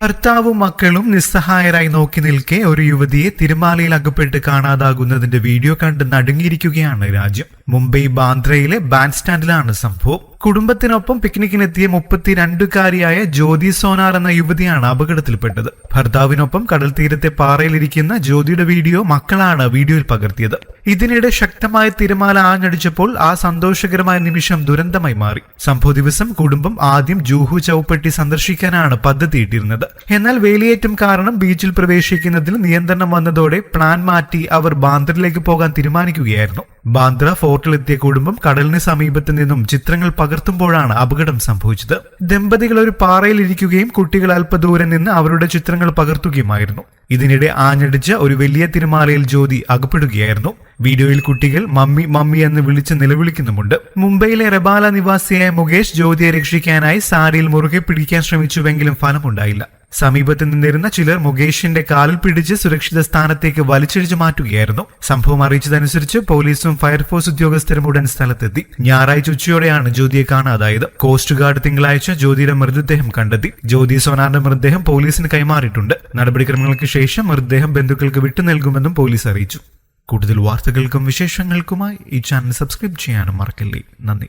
ഭർത്താവും മക്കളും നിസ്സഹായരായി നോക്കി നിൽക്കെ ഒരു യുവതിയെ തിരുമാലയിൽ അകപ്പെട്ട് കാണാതാകുന്നതിന്റെ വീഡിയോ കണ്ട് നടുങ്ങിയിരിക്കുകയാണ് രാജ്യം. മുംബൈ ബാന്ദ്രയിലെ ബാൻഡ് സ്റ്റാൻഡിലാണ് സംഭവം. കുടുംബത്തിനൊപ്പം പിക്നിക്കിനെത്തിയ മുപ്പത്തിരണ്ടുകാരിയായ ജ്യോതി സോനാർ എന്ന യുവതിയാണ് അപകടത്തിൽപ്പെട്ടത്. ഭർത്താവിനൊപ്പം കടൽ തീരത്തെ പാറയിലിരിക്കുന്ന ജ്യോതിയുടെ വീഡിയോ മക്കളാണ് വീഡിയോയിൽ പകർത്തിയത്. ഇതിനിടെ ശക്തമായ തിരമാല ആഞ്ഞടിച്ചപ്പോൾ ആ സന്തോഷകരമായ നിമിഷം ദുരന്തമായി മാറി. സംഭവ ദിവസം കുടുംബം ആദ്യം ജൂഹു ചൌപ്പട്ടി സന്ദർശിക്കാനാണ് പദ്ധതിയിട്ടിരുന്നത് എന്നാൽ വേലിയേറ്റം കാരണം ബീച്ചിൽ പ്രവേശിക്കുന്നതിൽ നിയന്ത്രണം വന്നതോടെ പ്ലാൻ മാറ്റി അവർ ബാന്ദ്രയിലേക്ക് പോകാൻ തീരുമാനിക്കുകയായിരുന്നു. ബാന്ദ്ര ഫോർട്ടിലെത്തിയ കുടുംബം കടലിന് സമീപത്ത് നിന്നും ചിത്രങ്ങൾ പകർത്തുമ്പോഴാണ് അപകടം സംഭവിച്ചത്. ദമ്പതികൾ ഒരു പാറയിൽ ഇരിക്കുകയും കുട്ടികൾ അല്പദൂരം നിന്ന് അവരുടെ ചിത്രങ്ങൾ പകർത്തുകയുമായിരുന്നു. ഇതിനിടെ ആഞ്ഞടിച്ച ഒരു വലിയ തിരുമാലയിൽ ജ്യോതി അകപ്പെടുകയായിരുന്നു. വീഡിയോയിൽ കുട്ടികൾ മമ്മി മമ്മി എന്ന് വിളിച്ച് നിലവിളിക്കുന്നുമുണ്ട്. മുംബൈയിലെ റെബാല നിവാസിയായ മുകേഷ് ജ്യോതിയെ രക്ഷിക്കാനായി സാരിയിൽ മുറുകെ പിടിക്കാൻ ശ്രമിച്ചുവെങ്കിലും ഫലമുണ്ടായില്ല. സമീപത്ത് നിന്നിരുന്ന ചിലർ മുകേഷിന്റെ കാലിൽ പിടിച്ച് സുരക്ഷിത സ്ഥാനത്തേക്ക് വലിച്ചിടിച്ചു മാറ്റുകയായിരുന്നു. സംഭവം അറിയിച്ചതനുസരിച്ച് പോലീസും ഫയർഫോഴ്സ് ഉദ്യോഗസ്ഥരും ഉടൻ സ്ഥലത്തെത്തി. ഞായറാഴ്ച ഉച്ചയോടെയാണ് ജ്യോതിയെ കാണാതായത്. കോസ്റ്റ് ഗാർഡ് തിങ്കളാഴ്ച ജ്യോതിയുടെ മൃതദേഹം കണ്ടെത്തി. ജ്യോതി സോനാറിന്റെ മൃതദേഹം പോലീസിന് കൈമാറിയിട്ടുണ്ട്. നടപടിക്രമങ്ങൾക്ക് ശേഷം മൃതദേഹം ബന്ധുക്കൾക്ക് വിട്ടു നൽകുമെന്നും പോലീസ് അറിയിച്ചു. കൂടുതൽ വാർത്തകൾക്കും വിശേഷങ്ങൾക്കുമായി ഈ ചാനൽ സബ്സ്ക്രൈബ് ചെയ്യാനും മറക്കല്ലേ. നന്ദി.